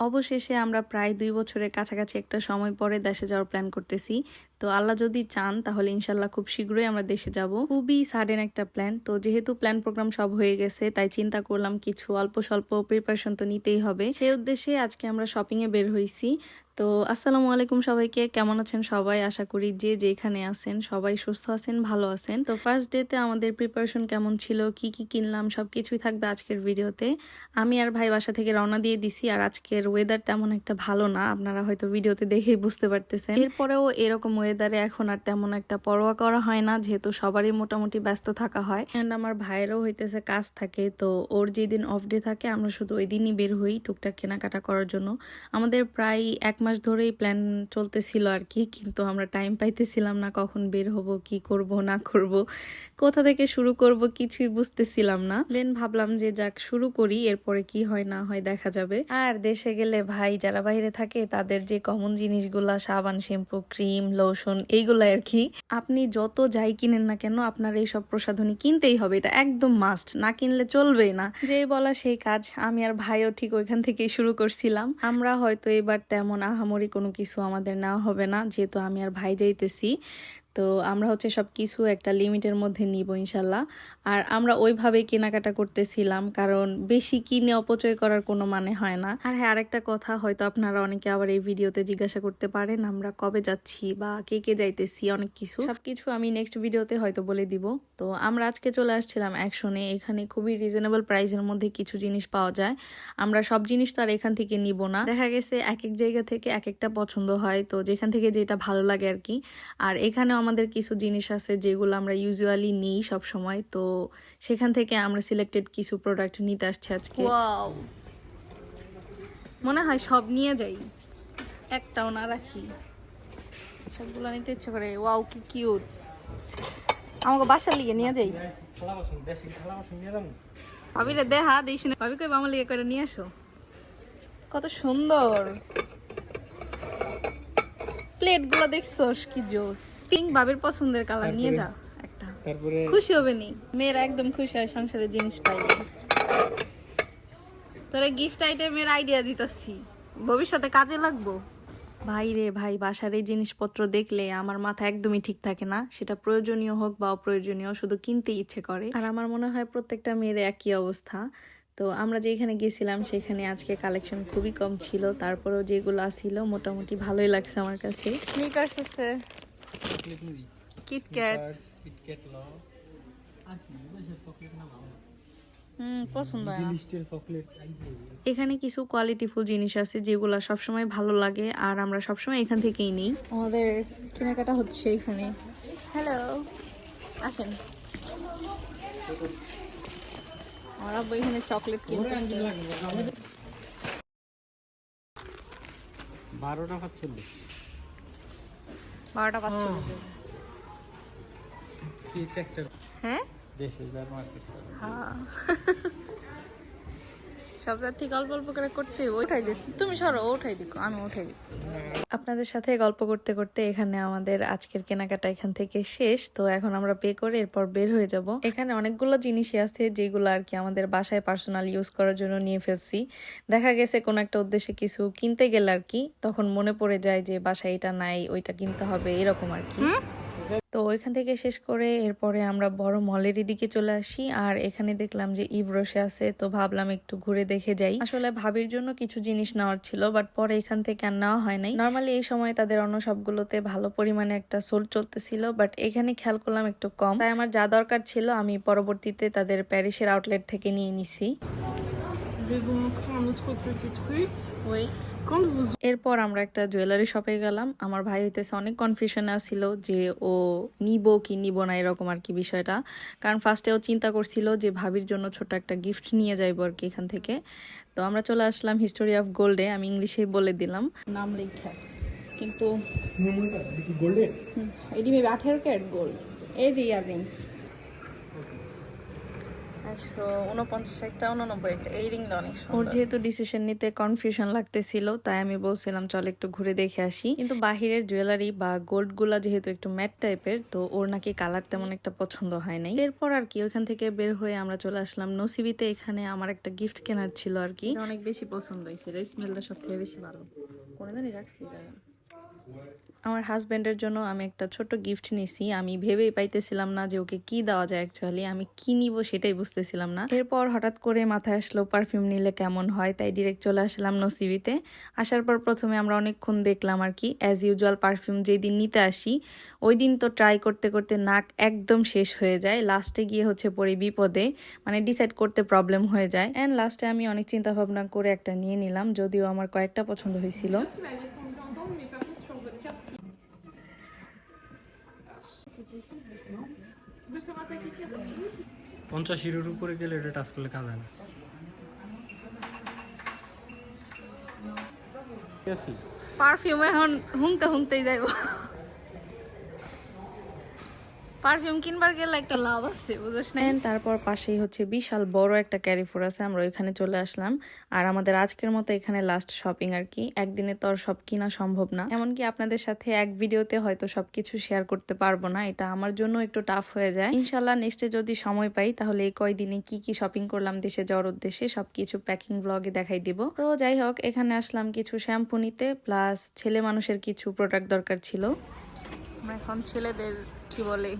অবশেষে আমরা প্রায় দুই বছরের কাছাকাছি একটা সময় পরে দেশে যাওয়ার প্ল্যান করতেছি। তো আল্লাহ যদি চান, তাহলে ইনশাল্লাহ খুব শীঘ্রই আমরা দেশে যাব। খুবই সাডেন একটা প্ল্যান তো যেহেতু প্ল্যান প্রোগ্রাম সব হয়ে গেছে, তাই চিন্তা করলাম কিছু অল্প স্বল্প প্রিপারেশন তো নিতেই হবে। সেই উদ্দেশ্যে আজকে আমরা শপিংয়ে বের হয়েছি তো আসসালামু আলাইকুম সবাইকে। কেমন আছেন সবাই? আশা করি যে যেখানে আছেন সবাই সুস্থ আছেন, ভালো আছেন। তো ফার্স্ট ডেতে আমাদের প্রিপারেশন কেমন ছিল? কি কি কিনলাম? সবকিছুই থাকবে আজকের ভিডিওতে। আমি আর ভাই বাসা থেকে রওনা দিয়ে দিছি আর আজকের ওয়েদার তেমন একটা ভালো না। আপনারা হয়তো ভিডিওতে দেখেই বুঝতে পারতেছেন। এরপরেও এরকম ওয়েদারে এখন আর তেমন একটা পরোয়া করা হয় না। যেহেতু সবারই মোটামুটি ব্যস্ত থাকা হয়। অ্যান্ড আমার ভাইয়েরও হইতেছে কাজ থাকে। তো ওর যেদিন অফ ডে থাকে, আমরা শুধু ওই দিনই বের হই টুকটাক কেনাকাটা করার জন্য। আমাদের প্রায় এক মাস ধরেই প্ল্যান চলতেছিল আর কি কিন্তু আমরা টাইম পাইতেছিলাম না কখন বের হব, কি করব, না করব, কোথা থেকে শুরু করব কিছুই বুঝতেছিলাম না। দেন ভাবলাম যে যাক, শুরু করি, এরপরে কি হয়, না হয় দেখা যাবে। আর দেশে গেলে ভাই যারা বাইরে থাকে, তাদের যে কমন জিনিসগুলা, সাবান, শ্যাম্পু, ক্রিম লোশন এইগুলো আর কি আপনি যত যাই কিনেন না কেন, আপনার এই সব প্রসাধনী কিনতেই হবে, এটা একদম মাস্ট না কিনলে চলবেই না। যে বলা সেই কাজ, আমি আর ভাইও ঠিক ওইখান থেকেই শুরু করছিলাম। আমরা হয়তো এবার তেমন আহামরি কোনো কিছু আমাদের নেওয়া হবে না যেহেতু আমি আর ভাই যাইতেছি। তো আমরা হচ্ছে সব কিছু একটা লিমিটের মধ্যে নিব ইনশাল্লাহ। আর আমরা ওইভাবে কেনাকাটা করতেছিলাম, কারণ বেশি কিনে অপচয় করার কোনো মানে হয় না। আর হ্যাঁ আরেকটা কথা, হয়তো আপনারা অনেকে আবার এই ভিডিওতে জিজ্ঞাসা করতে পারেন, আমরা কবে যাচ্ছি বা কে কে যাইতেছি, অনেক কিছু। সব কিছু আমি নেক্সট ভিডিওতে হয়তো বলে দিব। তো আমরা আজকে চলে আসছিলাম অ্যাকশনে এখানে খুবই রিজনেবল প্রাইসের মধ্যে কিছু জিনিস পাওয়া যায়। আমরা সব জিনিস তো আর এখান থেকে নিব না। দেখা গেছে এক এক জায়গা থেকে এক একটা পছন্দ হয়, তো যেখান থেকে যেটা ভালো লাগে আর কি। আর এখানে আমাদের কিছু জিনিস আছে যেগুলো আমরা ইউজুয়ালি নিই সব সময় তো সেখান থেকে আমরা সিলেক্টেড কিছু প্রোডাক্ট নিতে আসছি আজকে। মনে হয় সব নিয়ে যাই। একটাও না রাখি। সবগুলো নিতে ইচ্ছে করে। ওয়াও কি কিউট আমাকে বাসার লিগে নিয়ে যাই। ভাবি রে দেহা দিস না। ভাবি কই আমার লিগে করে নিয়ে আসো। কত সুন্দর! প্লেটগুলো দেখছোস? কি জোস। পিঙ্ক বাবির পছন্দের কালার নিয়ে যা একটা। তারপরে? খুশি হবে নি। মেয়েরা একদম খুশি হয় সংসারে জিনিস পাইলে। তোরা গিফট আইটেমের আইডিয়া দিতেছি। ভবিষ্যতে কাজে লাগবো। ভাই রে ভাই বাসার এই জিনিসপত্র দেখলে আমার মাথা একদমই ঠিক থাকে না। সেটা প্রয়োজনীয় হোক বা অপ্রয়োজনীয় শুধু কিনতে ইচ্ছে করে। আর আমার মনে হয় প্রত্যেকটা মেয়ের একই অবস্থা। তো আমরা যেখানে গেছিলাম সেখানে আজকে কালেকশন খুবই কম ছিল। তারপরেও যেগুলো ছিল মোটামুটি ভালোই লাগছে আমার কাছে। স্নিকার্স আছে। কিটক্যাট কিটক্যাট ল পছন্দ হয় এখানে কিছু কোয়ালিটিফুল জিনিস আছে যেগুলো সবসময় ভালো লাগে আর আমরা সবসময় এখান থেকেই নিই। আমাদের কেনাকাটা হচ্ছে এখানে। হ্যালো আসেন। আমার এখানে চকলেট কিনতে বারোটা পাঁচচল্লিশ। বারোটা কি একটা হ্যাঁ? দেশে মার্কেট। হ্যাঁ। সব থেকে অল্প অল্প করে করতে। ওইটাই তুমি সরো ওঠাই দিকো আমি ওঠাই দিই আপনাদের সাথে গল্প করতে করতে এখানে আমাদের আজকের কেনাকাটা এখান থেকে শেষ। তো এখন আমরা পে করে এরপর বের হয়ে যাব। এখানে অনেকগুলো জিনিসই আছে যেগুলো আর কি আমাদের বাসায় পার্সোনাল ইউজ করার জন্য নিয়ে ফেলছি। দেখা গেছে কোনো একটা উদ্দেশ্যে কিছু কিনতে গেলে আর কি তখন মনে পড়ে যায় যে বাসায় এটা নাই ওইটা কিনতে হবে এরকম আর কি। তো ওইখান থেকে শেষ করে এরপরে আমরা বড় মলের দিকে চলে আসি। আর এখানে দেখলাম যে ইভরসে আছে, তো ভাবলাম একটু ঘুরে দেখে যাই। আসলে ভাবির জন্য কিছু জিনিস নেওয়ার ছিল বাট পরে এখান থেকে আর নেওয়া হয় নাই। নর্মালি এই সময় তাদের অন্য সবগুলোতে ভালো পরিমাণে একটা সোল চলতেছিল বাট এখানে খেয়াল করলাম একটু কম। তাই আমার যা দরকার ছিল, আমি পরবর্তীতে তাদের প্যারিসের আউটলেট থেকে নিয়ে নিছি। Vais vous montrer un autre petit truc. ওই Quand vous এরপর আমরা একটা জুয়েলারি শপে গেলাম। আমার ভাই হইতেছে অনেক কনফিউশনে আসছিল যে ও নিব কি নিব না এরকম আর কি বিষয়টা। কারণ ফার্স্টে ও চিন্তা করছিল যে ভাবির জন্য ছোট একটা গিফট নিয়ে যাইবো আর কি এখান থেকে। তো আমরা চলে আসলাম হিস্টোরি অফ গোল্ডে আমি ইংলিশেই বলে দিলাম। নাম লেখা। কিন্তু এটি ভেবে আঠেরো ক্যারেট গোল্ড এই যে ইয়াররিংস একশো উনপঞ্চাশ একটা উননব্বই এই রিংটা অনেক ওর যেহেতু ডিসিশন নিতে কনফিউশন লাগতেছিল তাই আমি বলছিলাম চল একটু ঘুরে দেখে আসি। কিন্তু বাহিরের জুয়েলারি বা গোল্ডগুলা যেহেতু একটু ম্যাট টাইপের তো ওর নাকি কালার তেমন একটা পছন্দ হয় নাই। এরপর আর কি ওইখান থেকে বের হয়ে আমরা চলে আসলাম নসিবিতে। এখানে আমার একটা গিফট কেনার ছিল আর কি। অনেক বেশি পছন্দ হয়েছে স্মেলটা সব থেকে বেশি ভালো। জানি রাখছি দাঁড়ান। আমার হাজব্যান্ডের জন্য আমি একটা ছোট গিফট নিছি। আমি ভেবেই পাইতেছিলাম না যে ওকে কি দেওয়া যায় অ্যাকচুয়ালি আমি কি নিব সেটাই বুঝতেছিলাম না। এরপর হঠাৎ করে মাথায় আসলো পারফিউম নিলে কেমন হয়, তাই ডিরেক্ট চলে আসলাম নসিবিতে। আসার পর প্রথমে আমরা অনেকক্ষণ দেখলাম আর কি। অ্যাজ ইউজুয়াল পারফিউম যেই দিন নিতে আসি, ওই দিন তো ট্রাই করতে করতে নাক একদম শেষ হয়ে যায়। লাস্টে গিয়ে হচ্ছে পরে বিপদে মানে ডিসাইড করতে প্রবলেম হয়ে যায়। অ্যান্ড লাস্টে আমি অনেক চিন্তা ভাবনা করে একটা নিয়ে নিলাম, যদিও আমার কয়েকটা পছন্দ হয়েছিল। পঞ্চাশ ইউরোর উপরে গেলে এটা টাচ করলে কাঁদে না। পারফিউম এখন হুমতে হুমতেই যাইব। পারফিউম কিনবার গেলে একটা লাভ আছে বুঝছ না তারপর পাশেই হচ্ছে বিশাল বড় একটা ক্যারিফোর আছে আমরা ওইখানে চলে আসলাম। আর আমাদের আজকের মতো এখানে লাস্ট শপিং আর কি। একদিনে তো আর সব কিনা সম্ভব না। এমনকি আপনাদের সাথে এক ভিডিওতে হয়তো সবকিছু শেয়ার করতে পারব না এটা আমার জন্য একটু টাফ হয়ে যায়। ইনশাল্লাহ নেক্সটে যদি সময় পাই তাহলে এই কয়দিনে কি কি শপিং করলাম দেশে যাওয়ার উদ্দেশ্যে সবকিছু প্যাকিং ব্লগে দেখাই দিব। তো যাই হোক এখানে আসলাম কিছু শ্যাম্পু নিতে প্লাস ছেলে মানুষের কিছু প্রোডাক্ট দরকার ছিল। এখন ছেলেদের কি বলে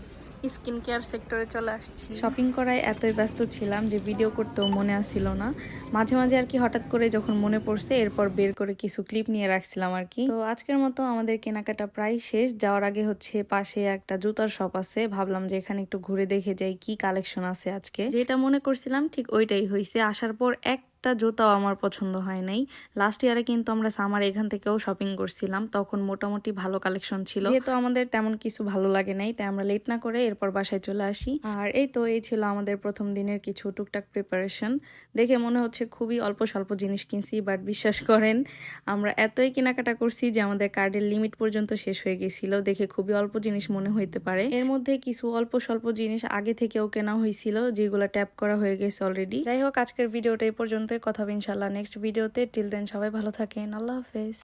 স্কিন কেয়ার সেক্টরে চলে আসছি। শপিং করায় এতই ব্যস্ত ছিলাম যে ভিডিও করতেও মনে আসছিল না। মাঝে মাঝে আর কি হঠাৎ করে যখন মনে পড়ছে, এরপর বের করে কিছু ক্লিপ নিয়ে রাখছিলাম আর কি। তো আজকের মতো আমাদের কেনাকাটা প্রায় শেষ। যাওয়ার আগে হচ্ছে পাশে একটা জুতার শপ আছে। ভাবলাম যে এখানে একটু ঘুরে দেখে যাই কি কালেকশন আছে আজকে। যেটা মনে করছিলাম ঠিক ওইটাই হয়েছে আসার পর এক একটা জুতাও আমার পছন্দ হয় নাই। লাস্ট ইয়ারে কিন্তু আমরা সামার এখান থেকেও শপিং করছিলাম, তখন মোটামুটি ভালো কালেকশন ছিল। যেহেতু আমাদের তেমন কিছু ভালো লাগে নাই, তাই আমরা লেট না করে এরপর বাসায় চলে আসি। আর এই তো, এই ছিল আমাদের প্রথম দিনের কিছু টুকটাক প্রিপারেশন দেখে মনে হচ্ছে খুবই অল্প স্বল্প জিনিস কিনছি বাট বিশ্বাস করেন, আমরা এতই কেনাকাটা করছি যে আমাদের কার্ডের লিমিট পর্যন্ত শেষ হয়ে গেছিল। দেখে খুবই অল্প জিনিস মনে হইতে পারে। এর মধ্যে কিছু অল্প স্বল্প জিনিস আগে থেকেও কেনা হয়েছিল যেগুলো ট্যাপ করা হয়ে গেছে অলরেডি যাই হোক, আজকের ভিডিওটা এই পর্যন্ত কথা হবে ইনশাল্লাহ নেক্সট ভিডিওতে টিল দেন সবাই ভালো থাকেন। আল্লাহ হাফেজ।